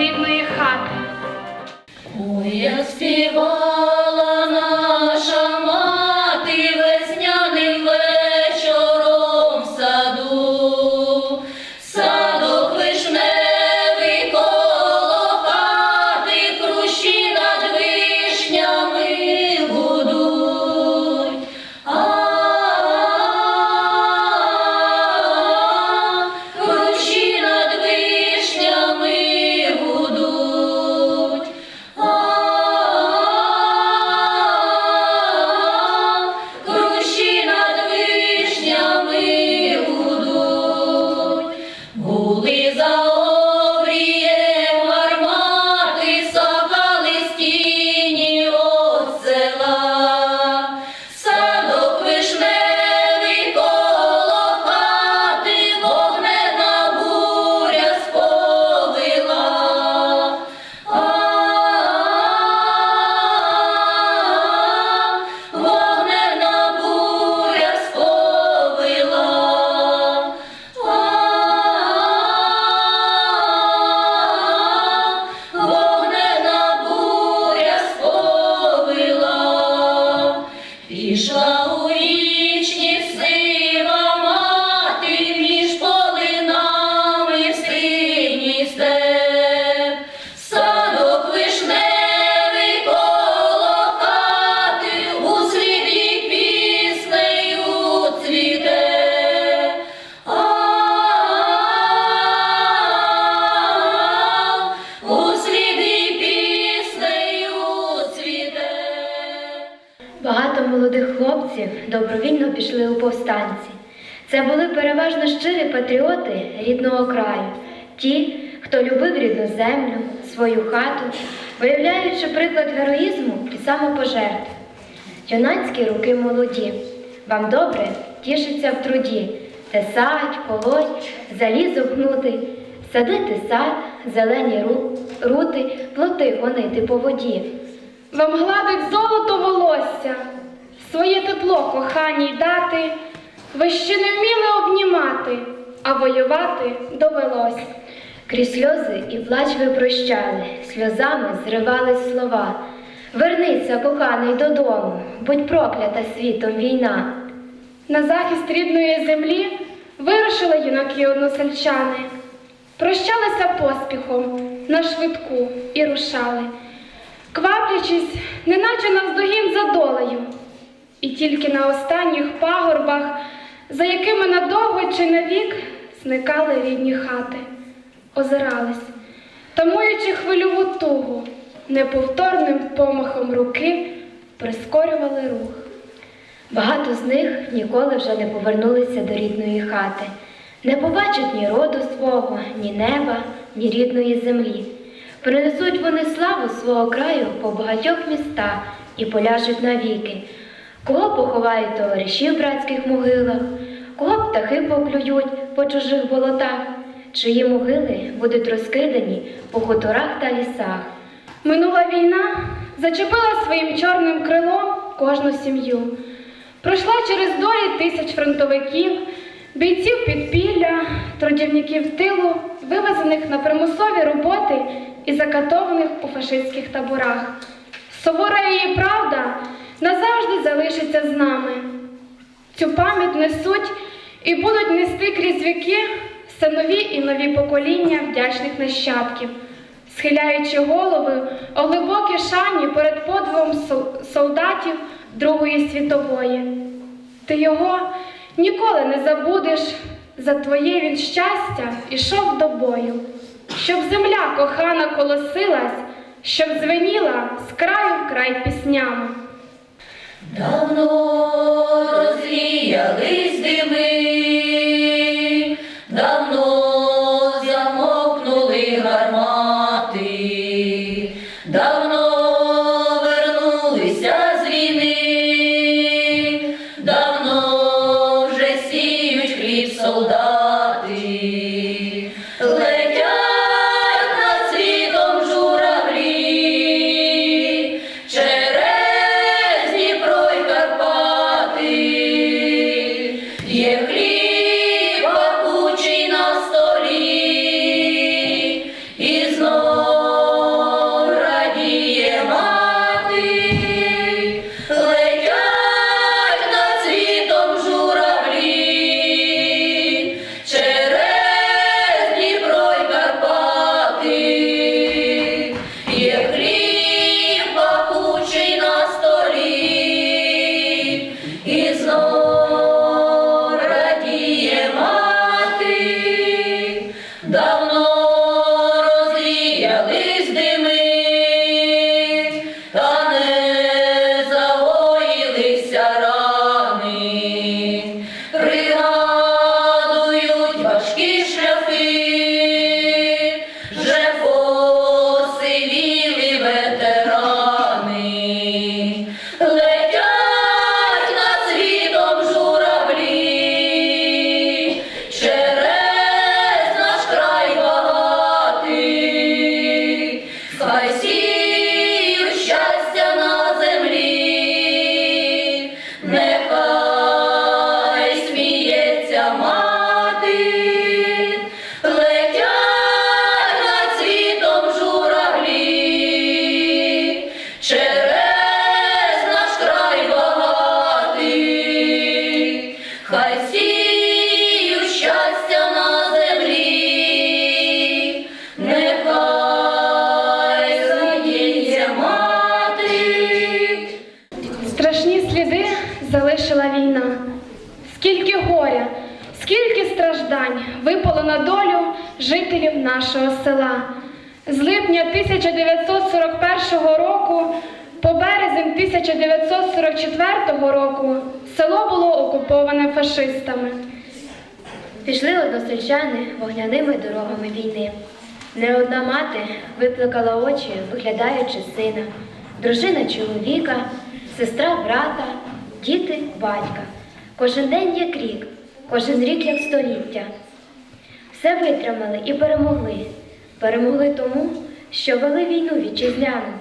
рідної хати. Добровільно пішли у повстанці. Це були переважно щирі патріоти рідного краю, ті, хто любив рідну землю, свою хату, виявляючи приклад героїзму і самопожертви. Юнацькі руки молоді, вам добре тішиться в труді, тесать, полоть, залізо гнути, садити сад, зелені рути, плоти гонити по воді. Вам гладить золото волосся, своє тепло коханій дати, ви ще не вміли обнімати, а воювати довелось. Крізь сльози і плач ви прощали, сльозами зривались слова. Вернися, коханий, додому, будь проклята світом війна. На захист рідної землі вирушили юнаки односельчани, прощалися поспіхом на швидку і рушали, кваплячись, неначе навздогін за долею, і тільки на останніх пагорбах, за якими надовго чи навік зникали рідні хати, озирались, тамуючи хвильову тугу, неповторним помахом руки прискорювали рух. Багато з них ніколи вже не повернулися до рідної хати, не побачать ні роду свого, ні неба, ні рідної землі. Принесуть вони славу свого краю по багатьох містах і поляжуть навіки. Кого поховають товариші в братських могилах, кого птахи поклюють по чужих болотах, чиї могили будуть розкидані по хуторах та лісах. Минула війна зачепила своїм чорним крилом кожну сім'ю. Пройшла через долі тисяч фронтовиків, бійців підпілля, трудівників тилу, вивезених на примусові роботи і закатованих у фашистських таборах. Сувора її правда назавжди залишиться з нами. Цю пам'ять несуть і будуть нести крізь віки все нові і нові покоління вдячних нащадків, схиляючи голови у глибокій шані перед подвигом солдатів Другої світової. Ти його ніколи не забудеш, за твоє він щастя ішов до бою, щоб земля кохана колосилась, щоб звеніла з краю в край піснями. Давно розвіялись дими, через наш край багатий, хай сію щастя на землі, нехай зрадіє мати. Страшні сліди залишила війна. Скільки горя, скільки страждань випало на долю жителів нашого села. З липня 1941 року. 1944 року село було окуповане фашистами. Пішли односельчани вогняними дорогами війни. Не одна мати виплакала очі, виглядаючи сина, дружина чоловіка, сестра брата, діти батька. Кожен день як рік, кожен рік як століття. Все витримали і перемогли. Перемогли тому, що вели війну вітчизняну.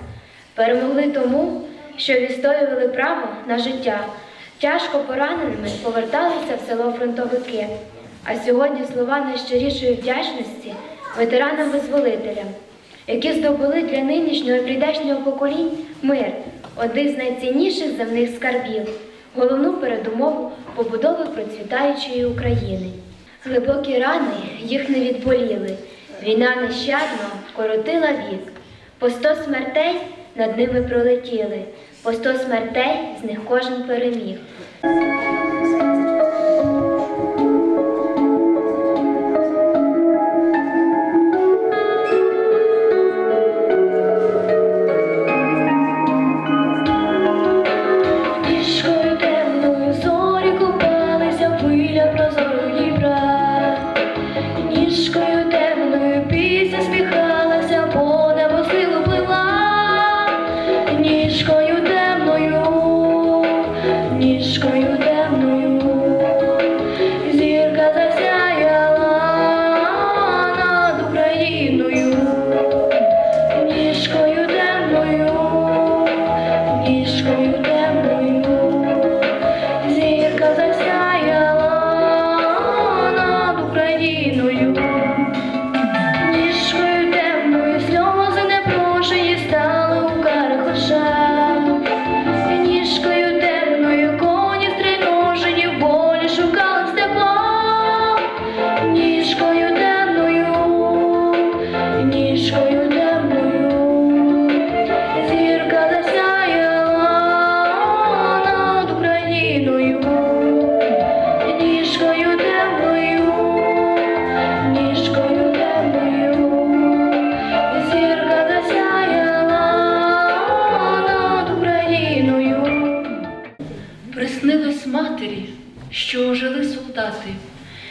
Перемогли тому, що відстоювали право на життя. Тяжко пораненими поверталися в село фронтовики. А сьогодні слова найщирішої вдячності ветеранам-визволителям, які здобули для нинішнього і прийдешнього поколінь мир, один з найцінніших земних скарбів, головну передумову побудови процвітаючої України. Глибокі рани їх не відболіли. Війна нещадно коротила вік. По сто смертей над ними пролетіли, по сто смертей з них кожен переміг.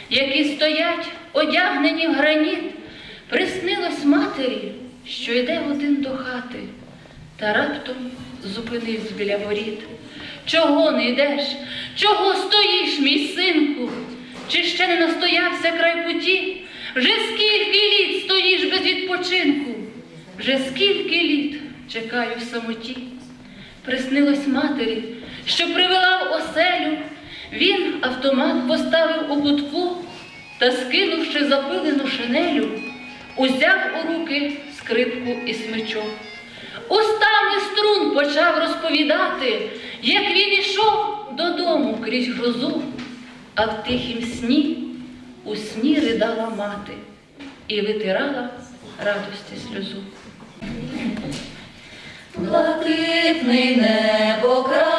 Які стоять, одягнені в граніт. Приснилось матері, що йде один до хати, та раптом зупинився біля воріт. Чого не йдеш? Чого стоїш, мій синку? Чи ще не настоявся край путі? Вже скільки літ стоїш без відпочинку? Вже скільки літ чекаю в самоті? Приснилось матері, що привела в оселю. Він автомат поставив у кутку та, скинувши запилену шинелю, узяв у руки скрипку і смичок. Устами струн почав розповідати, як він ішов додому крізь грозу, а в тихім сні у сні ридала мати і витирала радості сльозу. Блакитний небо край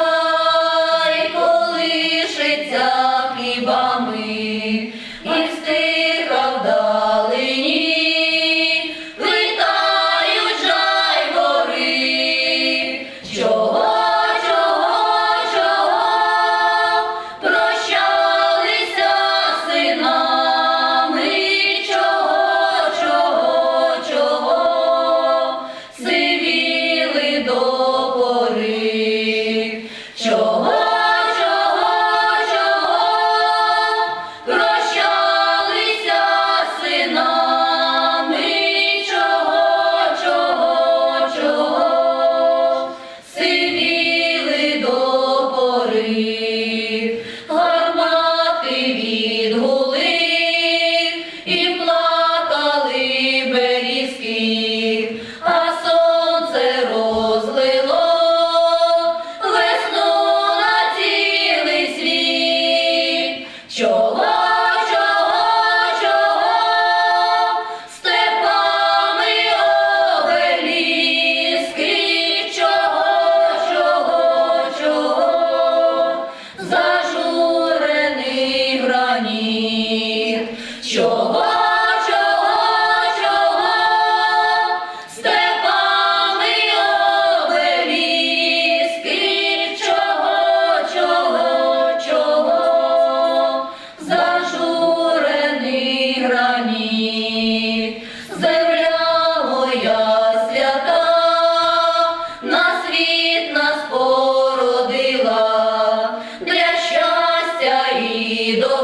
і добрий.